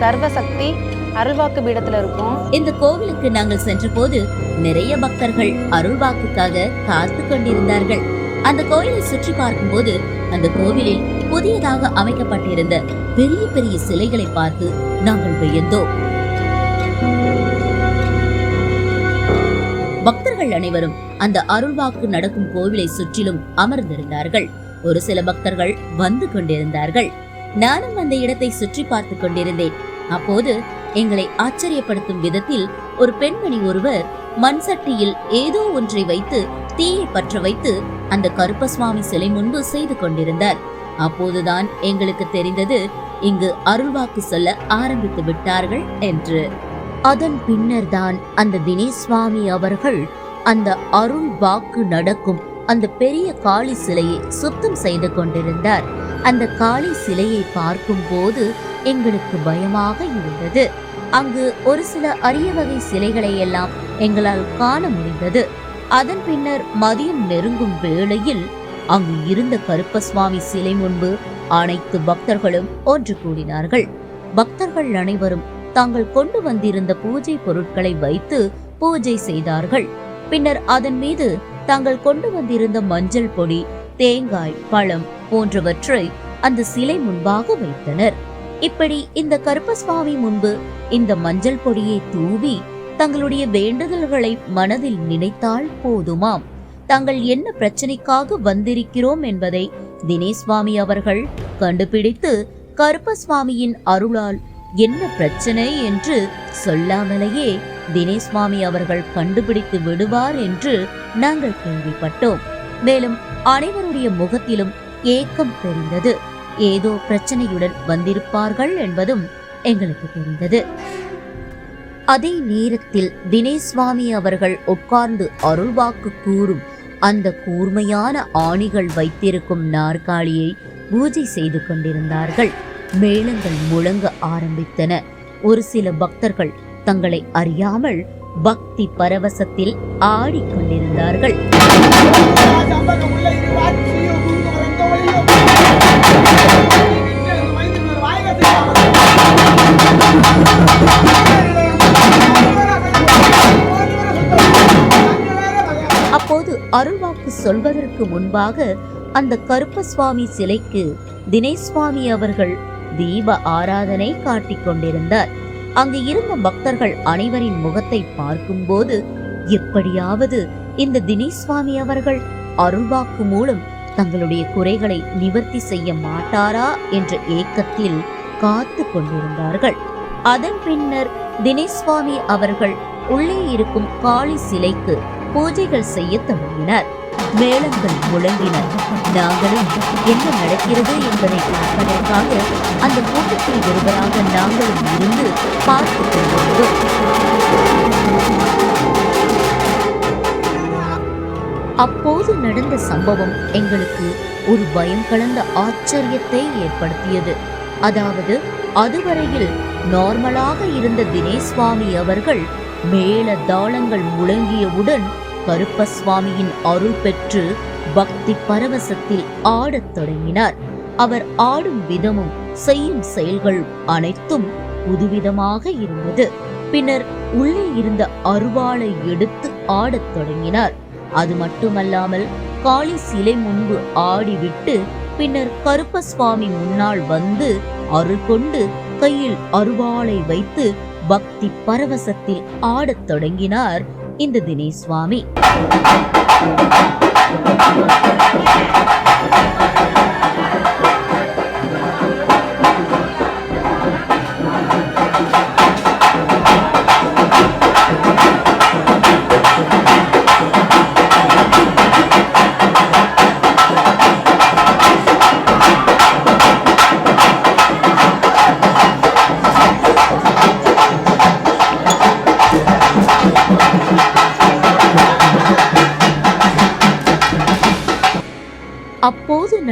சர்வசக்தி அருள்வாக்கு பீடத்துல இருக்கும். இந்த கோவிலுக்கு நாங்கள் சென்ற போது நிறைய பக்தர்கள் அருள்வாக்குக்காக காத்து கொண்டிருந்தார்கள். அந்த கோயிலை சுற்றி பார்க்கும்போது அந்த கோவிலில் புதியதாக அமைக்கப்பட்டிருந்த பெரிய பெரிய சிலைகளை பார்த்து நாங்கள் வியந்தோம். பக்தர்கள் அனைவரும் அந்த அருள்வாக்கு நடக்கும் கோவிலை சுற்றிலும் அமர்ந்திருந்தார்கள். ஒரு சில பக்தர்கள் வந்து கொண்டிருந்தார்கள். நானும் அந்த இடத்தை சுற்றி பார்த்து கொண்டிருந்தேன். அப்போது எங்களை ஆச்சரியப்படுத்தும் விதத்தில் ஒரு பெண்மணி ஒருவர் மண் சட்டியில் ஏதோ ஒன்றை வைத்து தீயை பற்ற வைத்து அந்த கருப்பசுவாமி சிலை முன்பு செய்து கொண்டிருந்தார். அப்போதுதான் எங்களுக்கு தெரிந்தது இங்கு அருள்வாக்கு சொல்ல ஆரம்பித்து விட்டார்கள் என்று. அதன் பின்னர் தான் அந்த தினேஷ் சுவாமி அவர்கள் அந்த அருள் வாக்கு நடக்கும் அந்த பெரிய காளி சிலையை சுத்தம் செய்து கொண்டிருந்தார். அந்த காளி சிலையை பார்க்கும்போது எங்களுக்கு பயமாக இருந்தது. அங்கு ஒரு சில அரிய வகை சிலைகளை எல்லாம் எங்களால் காண முடிந்தது. அதன் பின்னர் மதியம் நெருங்கும் வேளையில் அங்கு இருந்த கருப்பசுவாமி சிலை முன்பு அனைத்து பக்தர்களும் ஒன்று கூடினார்கள். பக்தர்கள் அனைவரும் தாங்கள் கொண்டு வந்திருந்த பூஜை பொருட்களை வைத்து பூஜை செய்தார்கள். பின்னர் அதன் மீது தாங்கள் கொண்டு வந்திருந்த மஞ்சள் பொடி தேங்காய் பழம் போன்றவற்றை அந்த சிலை முன்பாக வைத்தனர். இப்படி இந்த கருப்பசுவாமி முன்பு இந்த மஞ்சள் பொடியை தூவி தங்களுடைய வேண்டுதல்களை மனதில் நினைத்தால் போதுமாம். தாங்கள் என்ன பிரச்சனைக்காக வந்திருக்கிறோம் என்பதை தினேஷ் சுவாமி அவர்கள் கண்டுபிடித்து கருப்பசுவாமியின் அருளால் என்ன பிரச்சனை என்று சொல்லாமலேயே தினேஷ் சுவாமி அவர்கள் கண்டுபிடித்து விடுவார் என்று நாங்கள் கேள்விப்பட்டோம். மேலும் அனைவருடைய முகத்திலும் ஏக்கம் தெரிந்தது. ஏதோ பிரச்சனையுடன் வந்திருப்பார்கள் என்பதும் எங்களுக்கு தெரிந்தது. அதே நேரத்தில் தினேஷ் சுவாமி அவர்கள் உட்கார்ந்து அருள்வாக்கு கூறும் அந்த கூர்மையான ஆணிகள் வைத்திருக்கும் நாற்காலியை பூஜை செய்து கொண்டிருந்தார்கள். மேளங்கள் முழங்க ஆரம்பித்தன. ஒரு சில பக்தர்கள் தங்களை அறியாமல் பக்தி பரவசத்தில் ஆடிக்கொண்டிருந்தார்கள். அப்போது அருள்வாக்கு சொல்வதற்கு முன்பாக அந்த கருப்பசுவாமி சிலைக்கு தினேஷ் சுவாமி அவர்கள் தீப ஆராதனை காட்டிக் கொண்டிருந்தார். அங்கு இருந்த பக்தர்கள் அனைவரின் முகத்தை பார்க்கும்போது எப்படியாவது இந்த தினேஷ் சுவாமி அவர்கள் அருள்வாக்கு மூலம் தங்களுடைய குறைகளை நிவர்த்தி செய்ய மாட்டாரா என்ற ஏக்கத்தில் காத்து கொண்டிருந்தார்கள். அதன் பின்னர் தினேஷ் சுவாமி அவர்கள் உள்ளே இருக்கும் காளி சிலைக்கு பூஜைகள் செய்ய தொடங்கினார் மேளங்கள் முழங்கின. நாங்களும் என்ன நடக்கிறது என்பதை பார்ப்பதற்காக அந்த கூட்டத்தில் ஒருவராக நாங்களும் இருந்து பார்த்து கொண்டிருந்தோம். அப்போது நடந்த சம்பவம் எங்களுக்கு ஒரு பயம் கலந்த ஆச்சரியத்தை ஏற்படுத்தியது. அதாவது அதுவரையில் நார்மலாக இருந்த தினேஸ்வாமி அவர்கள் மேல தாளங்கள் முழங்கியவுடன் கருப்பசுவாமியின் அருள் பெற்று பக்தி பரவசத்தில் ஆடத் தொடங்கினார். அவர் ஆடும் விதமும் செய்யும் செயல்கள் அனைத்தும் புதுவிதமாக இருந்தது. பின்னர் உள்ளே இருந்த அருவாளை எடுத்து ஆடத் தொடங்கினார். அது மட்டுமல்லாமல் காளி சிலை முன்பு ஆடிவிட்டு பின்னர் கருப்பசுவாமி முன்னால் வந்து அருள் கொண்டு கையில் அருவாளை வைத்து பக்தி பரவசத்தில் ஆடத் தொடங்கினார் இந்த தினேஷ் சுவாமி.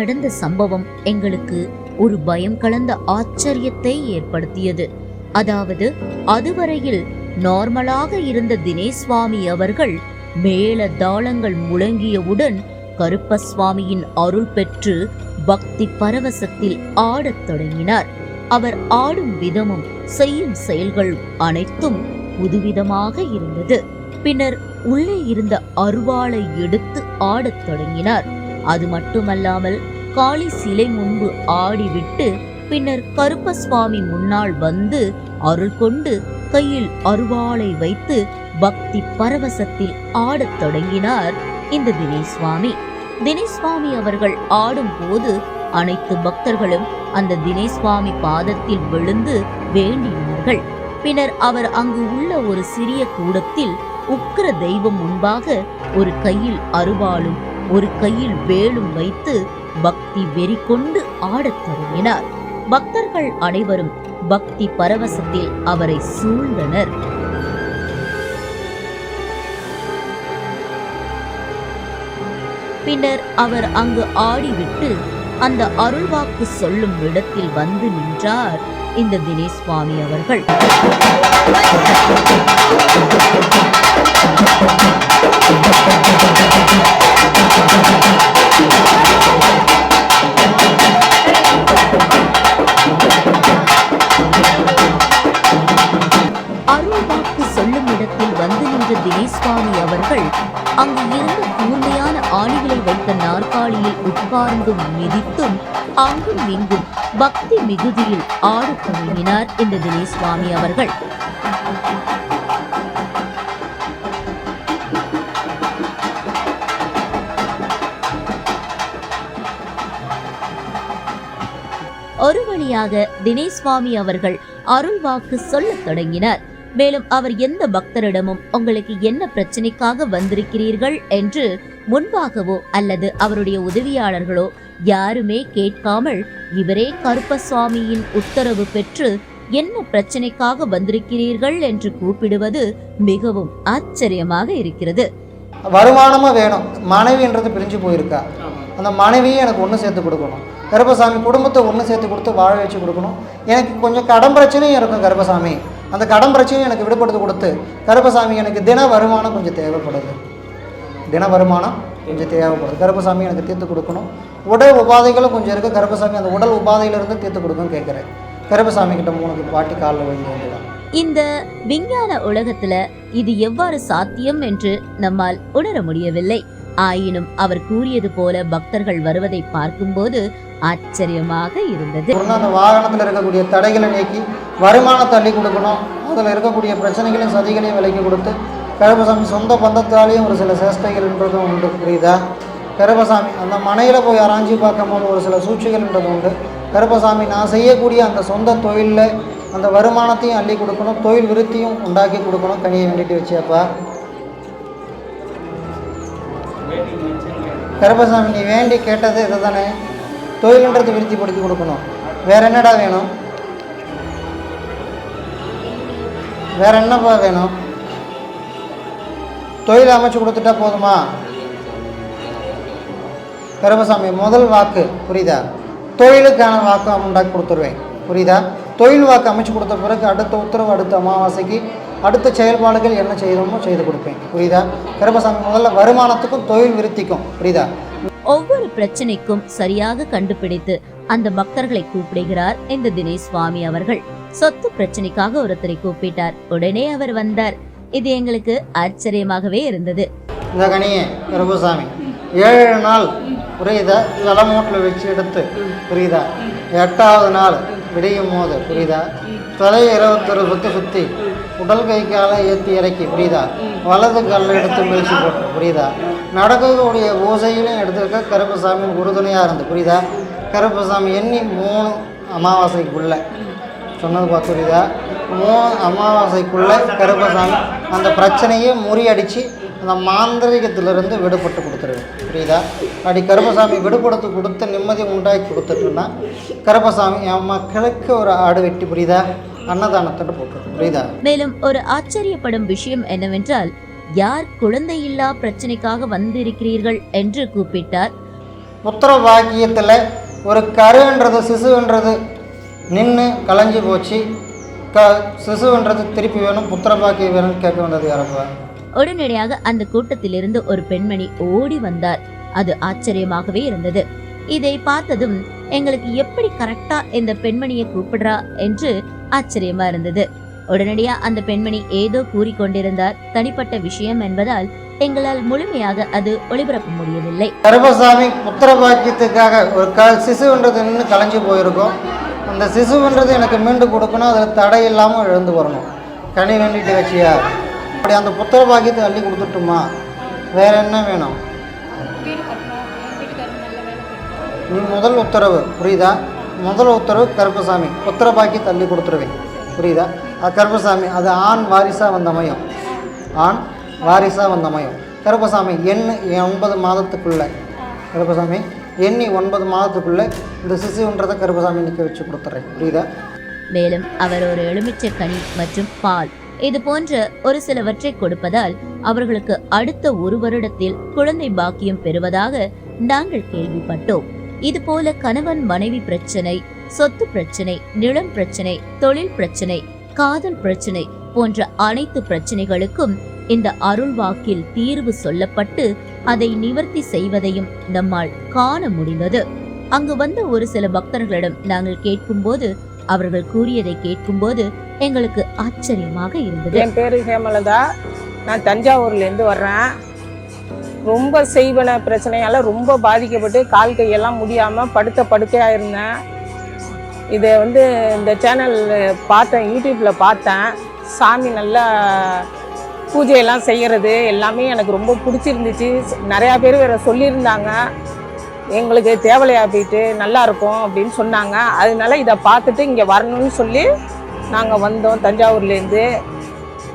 நடந்த சம்பவம் எங்களுக்கு ஒரு பயம் கலந்த ஆச்சரியத்தை ஏற்படுத்தியது. அதாவது அதுவரையில் நார்மலாக இருந்த தினேஷ் சுவாமி அவர்கள் மேல தாளங்கள் முழங்கியவுடன் கருப்பசுவாமியின் அருள் பெற்று பக்தி பரவசத்தில் ஆடத் தொடங்கினார். அவர் ஆடும் விதமும் செய்யும் செயல்கள் அனைத்தும் புதுவிதமாக இருந்தது. பின்னர் உள்ளே இருந்த அருவாளை எடுத்து ஆடத் தொடங்கினார். அது மட்டுமல்லாமல் காளி சிலை முன்பு ஆடிவிட்டு பின்னர் கருப்பசுவாமி முன்னால் வந்து அருள் கொண்டு கையில் அருவாளை வைத்து பக்தி பரவசத்தில் ஆடத் தொடங்கினார் இந்த தினேஷ் சுவாமி தினேஷ் சுவாமி அவர்கள் ஆடும்போது அனைத்து பக்தர்களும் அந்த தினேஷ் சுவாமி பாதத்தில் விழுந்து வேண்டினார்கள். பின்னர் அவர் அங்கு உள்ள ஒரு சிறிய கூடத்தில் உக்கிர தெய்வம் முன்பாக ஒரு கையில் அருவாளும் ஒரு கையில் வேலும் வைத்து பக்தி வெறி கொண்டு ஆடத் தொடங்கினார். பக்தர்கள் அனைவரும் பக்தி பரவசத்தில் அவரை சூழ்ந்தனர். பின்னர் அவர் அங்கு ஆடிவிட்டு அந்த அருள்வாக்கு சொல்லும் இடத்தில் வந்து நின்றார் இந்த தினேஷ் சுவாமி அவர்கள். சொல்லும் இடத்தில் வந்து நின்ற அவர்கள் அங்கு வைத்த நாற்காலியில் உட்கார்ந்தும் மிதித்தும் அங்கும் இங்கும் பக்தி மிகுதியில் ஆடத் தொடங்கினார் இந்த தினேஷ் சுவாமி அவர்கள். ஒரு வழியாக தினேஷ் சுவாமி அவர்கள் அருள் வாக்கு சொல்லத் தொடங்கினார். மேலும் அவர் எந்த பக்தரிடமும் உங்களுக்கு என்ன பிரச்சனைக்காக வந்திருக்கிறீர்கள் என்று முன்பாகவோ அல்லது அவருடைய உதவியாளர்களோ யாருமே கேட்காமல் இவரே கருப்பசுவாமியின் உத்தரவு பெற்று என்ன பிரச்சனைக்காக வந்திருக்கிறீர்கள் என்று கூப்பிடுவது மிகவும் ஆச்சரியமாக இருக்கிறது. வருமானமாக வேணும். மனைவின்றது பிரிஞ்சு போயிருக்கா. அந்த மனைவியை எனக்கு ஒன்று சேர்த்து கொடுக்கணும். கருப்பசாமி குடும்பத்தை ஒன்று சேர்த்து கொடுத்து வாழ வச்சு கொடுக்கணும். எனக்கு கொஞ்சம் கடன் பிரச்சனையும் இருக்கும் கருப்பசாமி. அந்த கடன் பிரச்சனையும் எனக்கு விடுபடுத்து கொடுத்து கருப்பசாமி எனக்கு தின வருமானம் கொஞ்சம் தேவைப்படுது. தின வருமானம் கொஞ்சம் தேவைப்படுது. கருப்பசாமி எனக்கு தீர்த்து கொடுக்கணும். உடல் உபாதைகளும் கொஞ்சம் இருக்குது கருப்பசாமி அந்த உடல் உபாதையிலிருந்து தீர்த்து கொடுக்கணும்னு கேட்குறேன். கருப்பசாமி கிட்ட மூணுக்கு பாட்டி காலில் வைங்க வேண்டியதான் இந்த விஞ்ஞான உலகத்துல இது எவ்வாறு சாத்தியம் என்று நம்மால் உணர முடியவில்லை. ஆயினும் அவர் கூறியது போல பக்தர்கள் வருவதை பார்க்கும்போது ஆச்சரியமாக இருந்தது. அந்த வாகனத்தில் இருக்கக்கூடிய தடைகளை நீக்கி வருமானம் தள்ளி கொடுக்கணும். அதில் இருக்கக்கூடிய பிரச்சனைகளையும் சதிகளையும் விலைக்கு கொடுத்து கருப்பசாமி சொந்த பந்தத்தாலேயும் ஒரு சில சேஷ்டைகள்ன்றதும் உண்டு. புரியுதா? கருப்பசாமி அந்த மனையில் போய் அராஞ்சி பார்க்கும்போது ஒரு சில சூழ்ச்சிகள்ன்றது உண்டு. கருப்பசாமி நான் செய்யக்கூடிய அந்த சொந்த தொழிலில் அந்த வருமானத்தையும் அள்ளி கொடுக்கணும் தொழில் விருத்தியும் உண்டாக்கி கொடுக்கணும் கனியை வேண்டிட்டு வச்சியாப்பா கருப்பசாமி நீ வேண்டி கேட்டது இதை தானே தொழில்ன்றது விருத்திப்படுத்தி கொடுக்கணும். வேற என்னடா வேணும்? வேற என்னப்பா வேணும்? தொழில் அமைச்சு கொடுத்துட்டா போதுமா? கருப்பசாமி முதல் வாக்கு புரியுதா? தொழிலுக்கான வாக்கு உண்டாக்கி கொடுத்துருவேன். புரியுதா? தொழில் வாக்கு அமைச்சு கொடுத்த பிறகு அடுத்த உத்தரவு அடுத்த அமாவாசைக்கு அடுத்த செயல்பாடுகள் என்ன செய்யணுமோ செய்து கொடுப்பேன். புரியுதா? கருப்பசாமி முதல்ல வருமானத்துக்கும் தொழில் விருத்திக்கும் புரியுதா? ஒவ்வொரு பிரச்சனைக்கும் சரியாக கண்டுபிடித்து அந்த பக்தர்களை கூப்பிடுகிறார் இந்த தினேஷ் சுவாமி அவர்கள். சொத்து பிரச்சனைக்காக ஒருத்தரை கூப்பிட்டார். உடனே அவர் வந்தார். இது எங்களுக்கு ஆச்சரியமாகவே இருந்தது. இந்த கனியே கருப்பசாமி ஏழு நாள் புரியுதா? தலைமூட்டில் வச்சு எடுத்து புரியுதா? எட்டாவது நாள் விடையும் போது புரியுதா? தலையை இருபத்தொரு சுற்றி சுற்றி உடல் கை காலை ஏற்றி இறக்கி புரியுதா? வலது காலில் எடுத்து முயற்சி போட்டு புரியுதா? நடக்கக்கூடிய பூசையிலையும் எடுத்துருக்க கருப்பசாமி உறுதுணையாக இருந்து புரியுதா? கருப்பசாமி எண்ணி மூணு அமாவாசைக்குள்ள சொன்னது பார்த்து புரியுதா? மூணு அமாவாசைக்குள்ளே கருப்பசாமி அந்த பிரச்சனையை முறியடித்து அந்த மாந்திரிகத்திலிருந்து விடுபட்டு கொடுத்துருவேன் புரியுதா? அப்படி கருப்பசாமி விடுபடுத்து கொடுத்து நிம்மதி உண்டாக்கி கொடுத்துட்டுன்னா கருப்பசாமி என் மக்களுக்கு ஒரு ஆடு வெட்டி புரியுதா? அன்னதானத்தோட போட்டுரும் புரியுதா? மேலும் ஒரு ஆச்சரியப்படும் விஷயம் என்னவென்றால் யார் குழந்தையில்லா பிரச்சனைக்காக வந்திருக்கிறீர்கள்? என்று கூப்பிட்டார். புத்திர பாக்கியத்தில் ஒரு கருன்றது சிசுன்றது நின்று கலைஞ்சு போச்சு. க சிசுன்றது திருப்பி வேணும் புத்திர பாக்கியம் வேணும்னு கேட்க வந்தது யாரப்பா உடனடியாக அந்த கூட்டத்திலிருந்து ஒரு பெண்மணி ஓடி வந்தார். அது ஆச்சரியமாகவே இருந்தது. இதை பார்த்ததும் எங்களுக்கு எப்படி கரெக்டா இந்த பெண்மணியை கூப்பிடுறா? என்று ஆச்சரியமா இருந்தது. உடனடியா அந்த பெண்மணி ஏதோ கூறிக்கொண்டிருந்தார் தனிப்பட்ட விஷயம் என்பதால் எங்களால் முழுமையாக அது ஒளிபரப்ப முடியவில்லை. கருபசாமி புத்திர பாக்கியத்துக்காக ஒரு க சிசுன்றது நின்று கலைஞ்சு போயிருக்கும். அந்த சிசுன்றது எனக்கு மீண்டு கொடுக்கணும். அதில் தடை இல்லாமல் எழுந்து வரணும். கனி வேண்டிட்டு வச்சியா? அப்படி அந்த புத்திர பாக்கியத்தை அள்ளி கொடுத்துட்டுமா? வேற என்ன வேணும்? நீ முதல் உத்தரவு புரியுதா? முதல் உத்தரவு கருப்பசாமி. புத்திர பாக்கியத்தை அள்ளி கொடுத்துருவேன். புரியுதா? அது கருப்பசாமி அது ஆண் வாரிசாக வந்த மையம் ஆண் வாரிசாக வந்த மையம் கருப்பசாமி எண்ணு ஒன்பது மாதத்துக்குள்ள. கருப்பசாமி எண்ணி ஒன்பது மாதத்துக்குள்ள இந்த சிசுன்றதை கருப்பசாமி நிற்க வச்சு கொடுத்துட்றேன் புரியுதா? மேலும் அவர் ஒரு எலுமிச்சை கனி மற்றும் பால் இது போன்ற ஒரு சிலவற்றை கொடுப்பதால் அவர்களுக்கு அடுத்த ஒரு வருடத்தில் குழந்தை பாக்கியம் பெறுவதாக நாங்கள் கேள்விப்பட்டோம். இது போல கணவன் மனைவி பிரச்சனை சொத்து பிரச்சனை நிலம் பிரச்சனை தொழில் பிரச்சனை காதல் பிரச்சனை போன்ற அனைத்து பிரச்சனைகளுக்கும் இந்த அருள் வாக்கில் தீர்வு சொல்லப்பட்டு அதை நிவர்த்தி செய்வதையும் நம்மால் காண முடிந்தது. அங்கு வந்த ஒரு சில பக்தர்களிடம் நாங்கள் கேட்கும்போது அவர்கள் கூறியதை கேட்கும்போது எங்களுக்கு ஆச்சரியமாக இருந்தது. என் பேர் ஹேமலதா. நான் தஞ்சாவூர்லேருந்து வர்றேன். ரொம்ப செய்வன பிரச்சனையால் ரொம்ப பாதிக்கப்பட்டு கால் கையெல்லாம் முடியாமல் படுத்த படுக்கையாக இருந்தேன். இதை வந்து இந்த சேனல் பார்த்தேன் யூடியூப்பில் பார்த்தேன். சாமி நல்லா பூஜையெல்லாம் செய்கிறது எல்லாமே எனக்கு ரொம்ப பிடிச்சிருந்துச்சு. நிறையா பேர் வேறு சொல்லியிருந்தாங்க. எங்களுக்கு தேவலையா போயிட்டு நல்லா இருக்கும் அப்படின்னு சொன்னாங்க. அதனால இதை பார்த்துட்டு இங்கே வரணும்னு சொல்லி நாங்கள் வந்தோம் தஞ்சாவூர்லேருந்து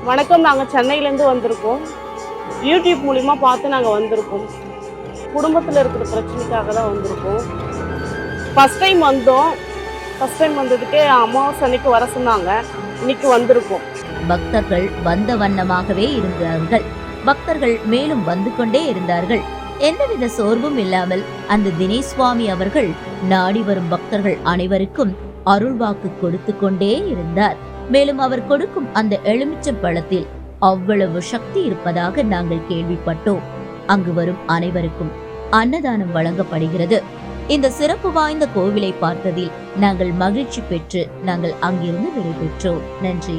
வணக்கம். நாங்கள் சென்னையிலேருந்து வந்திருக்கோம். யூடியூப் மூலிமா பார்த்து நாங்கள் வந்திருக்கோம். குடும்பத்தில் இருக்கிற பிரச்சனைக்காக தான் வந்திருக்கோம். ஃபஸ்ட் டைம் வந்தோம். ஃபஸ்ட் டைம் வந்ததுக்கு அமாவாசை அன்னைக்கு வர சொன்னாங்க. இன்னைக்கு வந்திருக்கோம். பக்தர்கள் வந்த வண்ணமாகவே இருந்தார்கள். பக்தர்கள் மேலும் வந்து கொண்டே இருந்தார்கள். எந்தவித சோர்வும் இல்லாமல் அந்த தினேஷ் சுவாமி அவர்கள் நாடி வரும் பக்தர்கள் அனைவருக்கும் அருள்வாக்கு கொடுத்து கொண்டே இருந்தார். மேலும் அவர் கொடுக்கும் அந்த எலுமிச்சம் பழத்தில் அவ்வளவு சக்தி இருப்பதாக நாங்கள் கேள்விப்பட்டோம். அங்கு வரும் அனைவருக்கும் அன்னதானம் வழங்கப்படுகிறது. இந்த சிறப்பு வாய்ந்த கோவிலை பார்த்ததில் நாங்கள் மகிழ்ச்சி பெற்று நாங்கள் அங்கிருந்து விடைபெற்றோம் நன்றி.